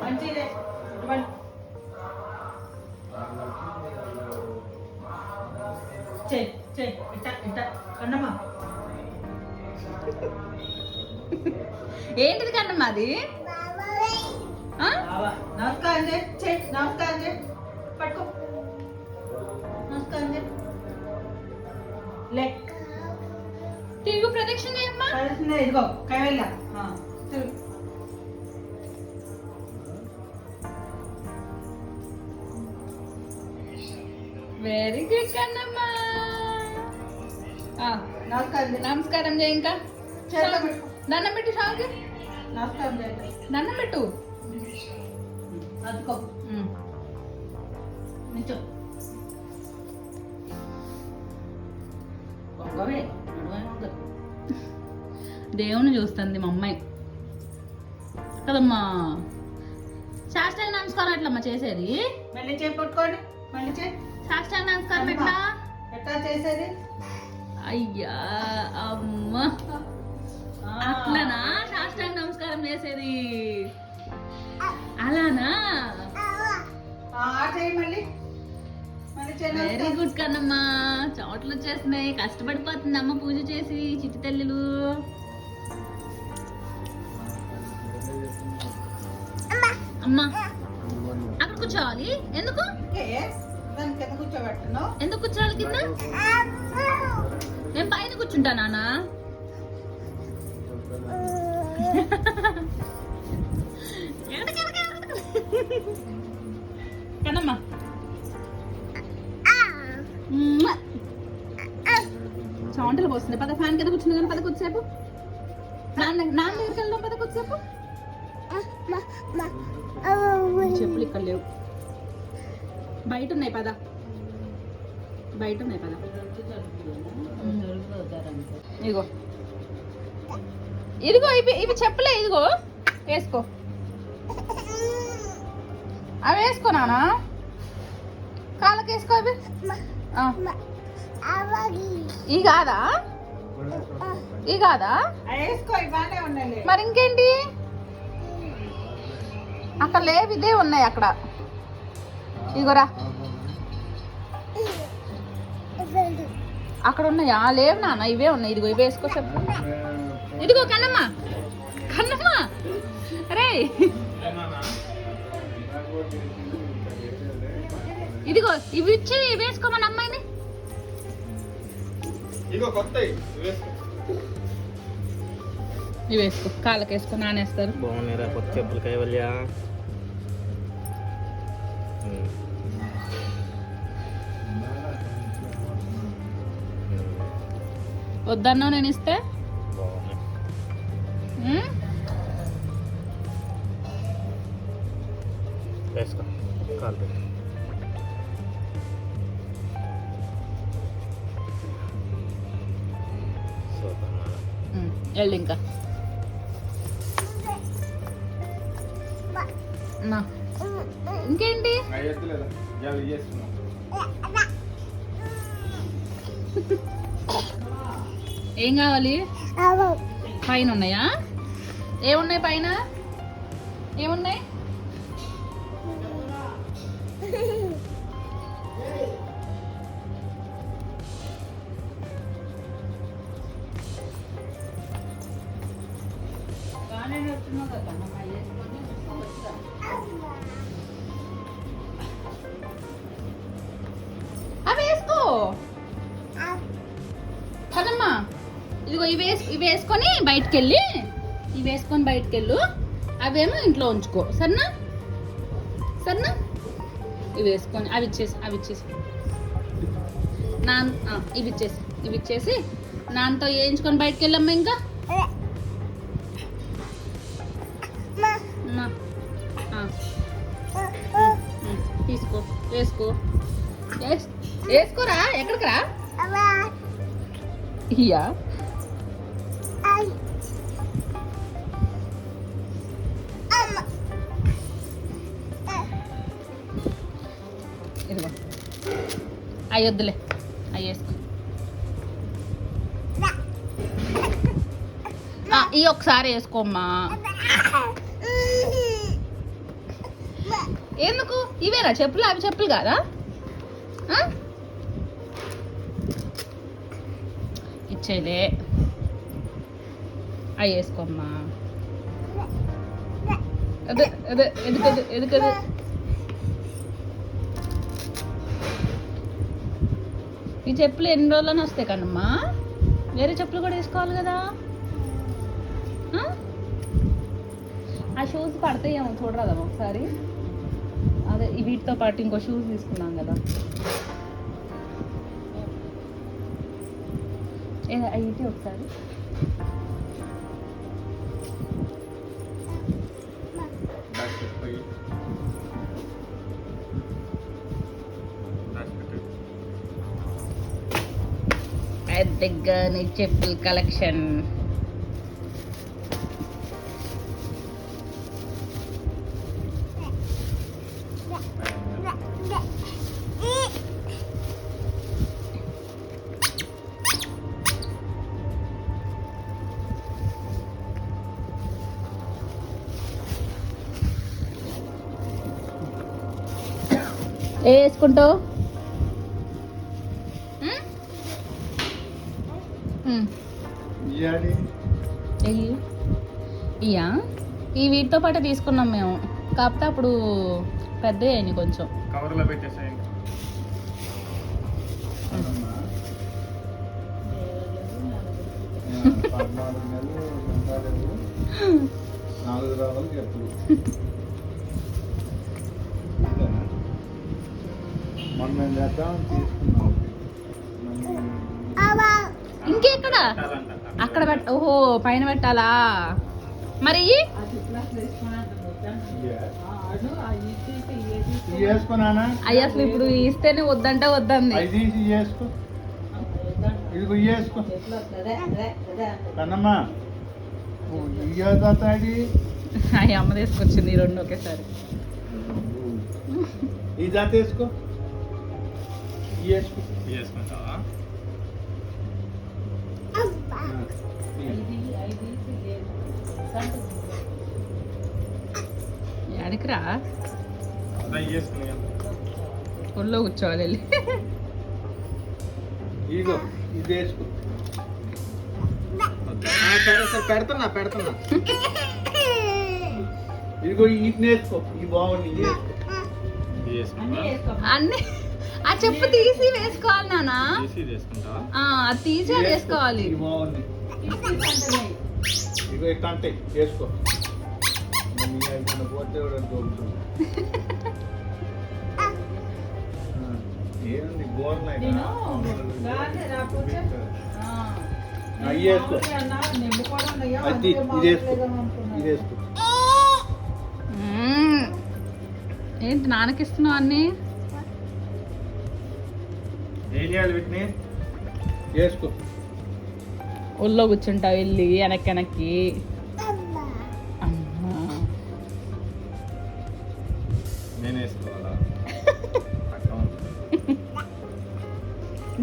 మంచిదే ఇవ్వండి. చెయ్ చెయ్ ఇట్ట ఇట్ట. కన్నమ్మా. ఏంటిది కన్నమ్మ అది? నమస్కారం చేయి చెయ్ నమస్కారం చేయి. పట్టుకో. నమస్కారం చేయి. లే. తిరుగు ప్రదక్షిణ చేయమ్మా. కలిసిందే ఇదిగో కైవెళ్ళ తిరుగు. వెరీ గుడ్ కన్నమ్మ. నమస్కారం నమస్కారం చేయి ఇంకా. దండం పెట్టు షాకి నమస్కారం దండం పెట్టు. అందుకో దేవుని చూస్తుంది మా అమ్మాయి. కదమ్మా. శాస్త్రాంగ నమస్కారం ఎట్లమ్మా చేసేది. మళ్ళీ చేయి పట్టుకోండి. మళ్ళీ చేయి. శాస్త్రాంగ నమస్కారం ఎట్లా ఎట్లా చేసేది? అయ్యా అమ్మ. అట్లనా? శాస్త్రాంగ నమస్కారం చేసేది. అలానా? మళ్ళీ. వెరీ. గుడ్ కన్నమ్మా. చోట్లు వచ్చేస్తున్నాయి. కష్టపడిపోతుంది అమ్మ పూజ చేసి చిట్టి తల్లులు. అమ్మా. అక్కడ కూర్చోవాలి. ఎందుకు? ఎందుకు కూర్చోవాలి కింద? నేను పైన కూర్చుంటా నాన్న. కన్నమ్మా మ్మ్. చౌంటలు పోస్తుంది. పద ఫ్యాన్ కింద కూర్చుంది కానీ పద కొద్దిసేపు. నాన్న నాన్న దగ్గరికి వెళ్దాం పద కొద్దిసేపు. చెప్పులు ఇక్కడ లేవు. బయట ఉన్నాయి పద. బయట ఉన్నాయి పద. ఇదిగో. ఇదిగో ఇవి ఇవి చెప్పలే ఇదిగో. వేసుకో. అవి వేసుకో నానా. కాళ్ళకి వేసుకో అవి. ఈ కాదా? ఈ కాదా? మరి ఇంకేంటి? అక్కడ లేవు ఇదే ఉన్నాయి అక్కడ. ఇదిగోరా అక్కడ ఉన్నాయా లేవు నాన్న ఇవే ఉన్నాయి. ఇదిగో ఇవి వేసుకో చెప్పు. ఇదిగో కన్నమ్మ. కన్నమ్మ. రే ఇదిగో ఇవి ఇచ్చి వేసుకోమని అమ్మాయిని. ఇగో కొత్త వేసుకో. ఇవి వేసుకో. కాళ్ళకి వేసుకో నానేస్తారు. బాగున్నాయిరా కొత్త చెప్పులు కైవల్యా. వద్దన్నావు నేను ఇస్తే? వెళ్ళు ఇంకా. నా. ఇంకేంటి? ఏం కావాలి? పైన ఉన్నాయా? ఏమున్నాయి పైన? ఏమున్నాయి? ఇదిగో ఇవి వేసు ఇవి వేసుకొని బయటికి వెళ్ళి ఇవి వేసుకొని బయటికి వెళ్ళు అవేమో ఇంట్లో ఉంచుకో. సరేనా? సరేనా? ఇవి వేసుకొని అవి ఇచ్చేసి అవి ఇచ్చేసి. నాన్ ఇవి ఇచ్చేసి ఇవి ఇచ్చేసి నాన్నతో వేయించుకొని బయటికి వెళ్ళమ్మా ఇంకా తీసుకో వేసుకో. వేస్- వేసుకోరా? ఎక్కడికి రా? ఇయ్యా. ఇదిగో. అవి వద్దులే. అవి వేసుకో. ఈ ఒకసారి వేసుకోమ్మా. ఎందుకు? ఇవేనా? చెప్పులు? అవి చెప్పులు కాదా? ఇచ్చేలే అవి వేసుకోమ్మా అదే అదే ఎందుకది ఎందుకది ఈ చెప్పులు ఎన్ని రోజులని వస్తాయి కదమ్మా వేరే చెప్పులు కూడా వేసుకోవాలి కదా? ఆ? షూస్ పడతాయేమో చూడరాదమ్మా ఒకసారి? అదే ఈ వీటితో పాటు ఇంకో షూస్ తీసుకున్నాం కదా. ఏ అయితే ఒకసారి. దగ్గర చెప్పుల కలెక్షన్. ఏ వేసుకుంటావు? ఈ వీటితో పాటు తీసుకున్నాం మేము. కాకపోతే అప్పుడు పెద్ద అయ్యాయి కొంచెం. కవర్లో పెట్టేసేయండి. నాలుగు రావాలి చెప్పులు చేద్దాం తీసుకున్నాం ఇంకెక్కడ? అక్కడ పెట్ట ఓహో పైన పెట్టాలా? మరి అయ్యి అసలు ఇప్పుడు ఇస్తేనే వద్దంటే వద్దంది. అవి తీసి వేసుకో ఇది వేసుకో కన్నమ్మా ఇయ్యతాడి అయ్యి అమ్మ తీసుకొచ్చింది ఈ రెండు ఒకేసారి. ఈ జాత వేసుకో. ఇవి వేసుకో. చేసుకుంటావా? ఎడకిరా అలా చేసుకుని ఒళ్ళో కూర్చోవాలి వెళ్ళి. ఇదిగో ఇది వేసుకో. పెడుతున్నా పెడుతున్నా. ఇదిగో ఈ బాగుంది ఇది చేసుకుంటా అన్ని ఆ చెప్పు తీసి వేసుకోవాలి నానా తీసి వేసుకోవాలి. ఇది బాగుంది ఇదిగో ఇట్లా అంటే వేసుకో. మరి నీ అయిపోయిన పోతే కూడా దొరుకుతుంది ఆ, ఏంది గోర్లైనా నేను గాలి రాకపోతే అవి వేసుకో అది ఇది వేసుకో ఇది వేసుకో మ్మ్. ఏంటి నాన్నకిస్తున్నావు అన్ని వేసుకో ఒళ్ళో కూర్చుంటావు వెళ్ళి వెనక్కి వెనక్కి.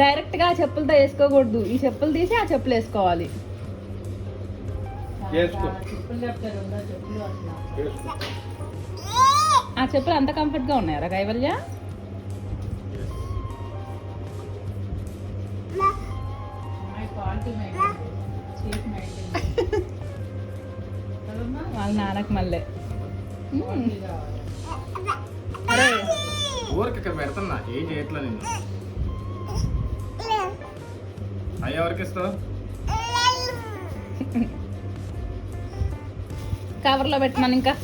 డైరెక్ట్గా ఆ చెప్పులతో వేసుకోకూడదు. ఈ చెప్పులు తీసి ఆ చెప్పులు వేసుకోవాలి. ఆ చెప్పులు అంత కంఫర్ట్గా ఉన్నాయా కైవల్య? వాళ్ళ నాన్నకి మళ్ళీ. ఊరికి పెడుతున్నా ఏం చేయట్లే నేను. అయ్యి ఎవరికి ఇస్తావు? కవర్లో పెట్టమని ఇంకా.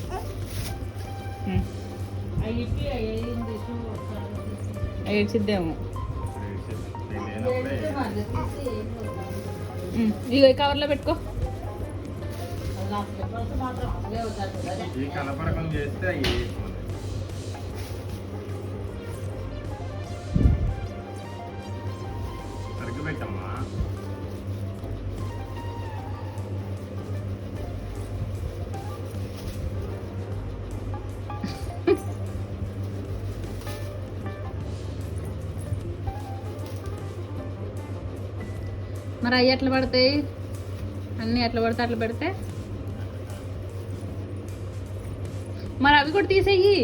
ఏడ్చిద్దేమో. ఇగో ఈ కవర్లో పెట్టుకో. ఈ చేస్తే మరి అవి ఎట్లా పడతాయి? అన్నీ ఎట్లా పడితే అట్లా పెడితే? మరి అవి కూడా తీసేయి.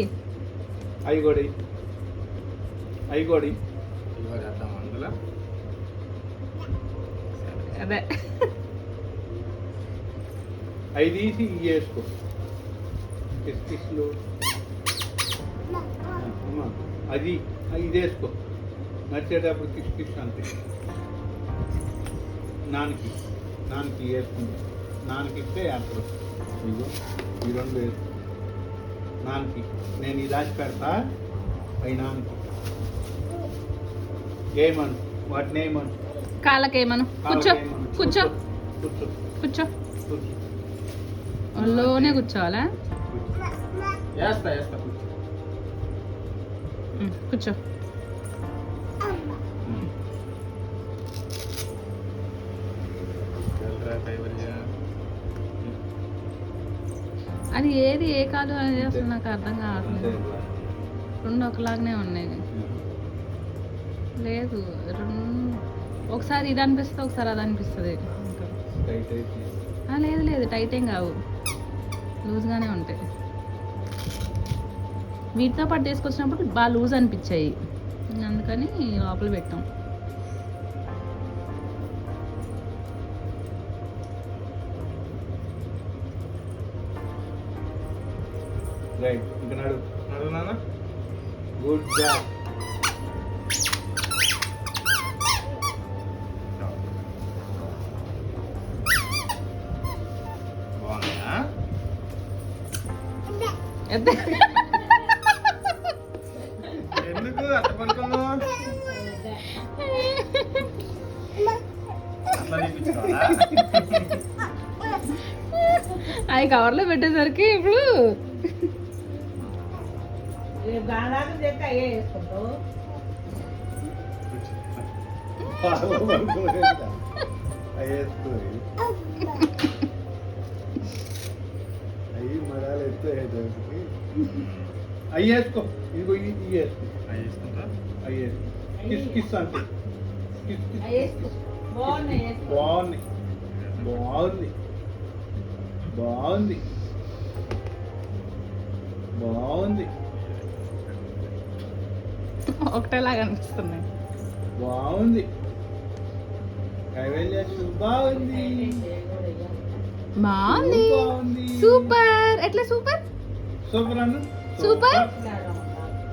అవి కూడా అవి కూడా అదే. అవి తీసి కిస్కిస్లు అమ్మా, అది అది ఇది వేసుకో నడిచేటప్పుడు కిస్కిస్ అంతే. నాన్నకి నాన్నకి వేసుకుంది నాన్నకి ఇస్తే అప్పుడు ఇదిగో ఈ రెండు వేసుకో నాన్నకి నేను ఇది దాచి పెడతా అవి నాన్నకి. ఏమను? వాటిని ఏమను? కాళ్ళకేమను? కూర్చో. కూర్చో. కూర్చో కూర్చో. ఒళ్ళోనే కూర్చోవాలా? కూర్చో. అది ఏది ఏ కాలు అనేది అసలు నాకు అర్థం కావట్లేదు. రెండు ఒకలాగానే ఉన్నాయి. లేదు రెండు ఒకసారి ఇది అనిపిస్తుంది ఒకసారి అది అనిపిస్తుంది. లేదు లేదు టైట్ ఏం కావు. లూజ్గానే ఉంటాయి. వీటితో పాటు తీసుకొచ్చినప్పుడు బాగా లూజ్ అనిపించాయి. అందుకని లోపల పెట్టాం. రైట్ ఇంకా నడు నడు నాన్న. Good job? అదే. ఎందుకు అట్ట పడుకున్నావు? అవి కవర్లో పెట్టేసరికి ఇప్పుడు రేపు గానాలు చెక్క అయ్యే వేసుకుంటావు అయ్యి మరాలు ఎత్తు అయ్యి వేసుకో. ఇదిగో ఇది ఇవి వేసుకో అవి వేసుకుంటా? అయ్యి వేసుకో కిస్ కిస్. అంటే కిస్ కిస్ బాగుంది బాగుంది బాగుంది బాగుంది ఒకటేలాగా అనిపిస్తున్నాయి బాగుంది. బాగుంది. బాగుంది. సూపర్. ఎట్లా సూపర్? సూపర్ అన్న? సూపర్.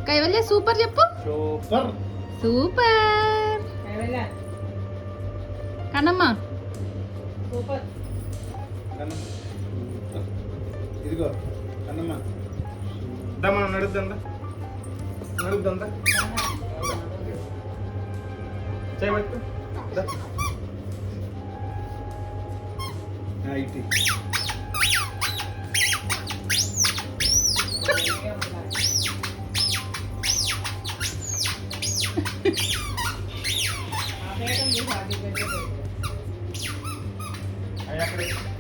కైవల్య సూపర్ చెప్పు. సూపర్. సూపర్. కన్నమ్మ. సూపర్. ఇదిగో నడుద్దా నడుద్దా చేయబట్టు దా. ఇటు అవి అక్కడే. వద్దులే,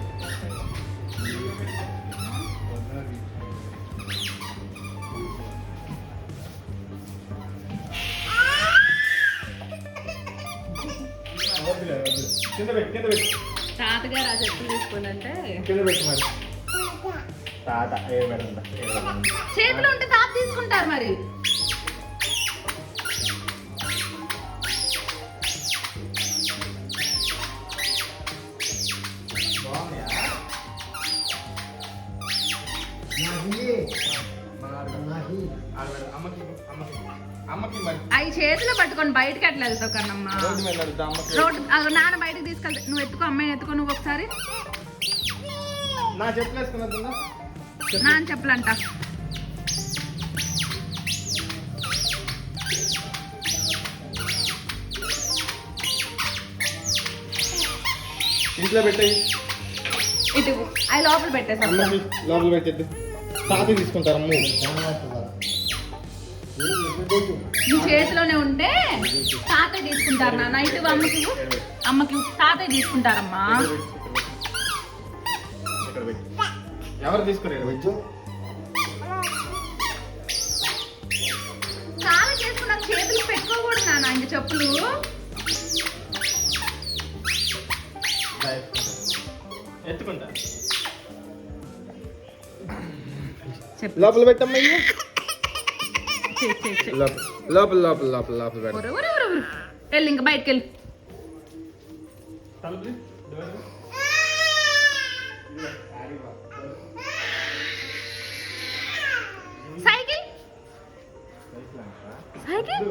కింద పెట్టు కింద పెట్టు. తాతగారు ఆ చెప్పులు కింద పెట్టు మరి. తాత ఏ చేతిలో ఉంటే తాత తీసుకుంటారు మరి. బాగున్నాయా అవి చేతిలో పట్టుకొని బయటకి ఎట్లా వెళ్తావు కన్నమ్మ? రోడ్డు నాన్న బయటకు తీసుకెళ్తా. నువ్వు ఎత్తుకో అమ్మాయిని ఎత్తుకో నువ్వు ఒకసారి. నాన్న చెప్పులంట. ఇంట్లో పెట్టేయి. ఇటు అవి లోపల పెట్టేసా లోపల పెట్టేద్దు. తాత తీసుకుంటారు? అమ్మ నీ చేతిలోనే ఉంటే తాతయ్య తీసుకుంటారు నాన్న ఇటు అమ్మకి. అమ్మకి. తాతయ్య తీసుకుంటారమ్మా. ఎవరు తీసుకురారు చాలా చేసుకున్నా చేతులు పెట్టుకోకూడదు నాన్న ఇంక చెప్పులు. ఎత్తుకుంటా. లోపల చేయి లోపల లోపల లోపల లోపల. వెళ్ళు ఇంకా బయటకు వెళ్ళి తలుపులు డోర్ సైకిల్. సైకిల్.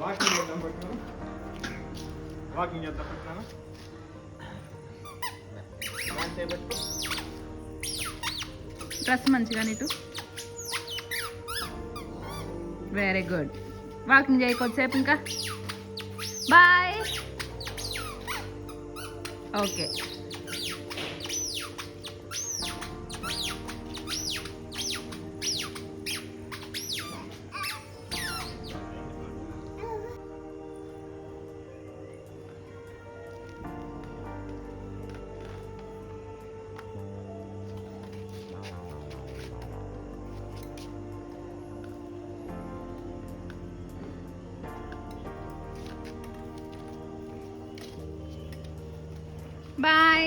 వాకింగ్ చేద్దాం పట్టుకున్నాను. వాకింగ్ చేద్దాం పట్టుకున్నాను. డ్రెస్ మంచిగా నీటు వెరీ గుడ్ వాకింగ్ చేయ కొద్దిసేపు ఇంకా. Bye okay bye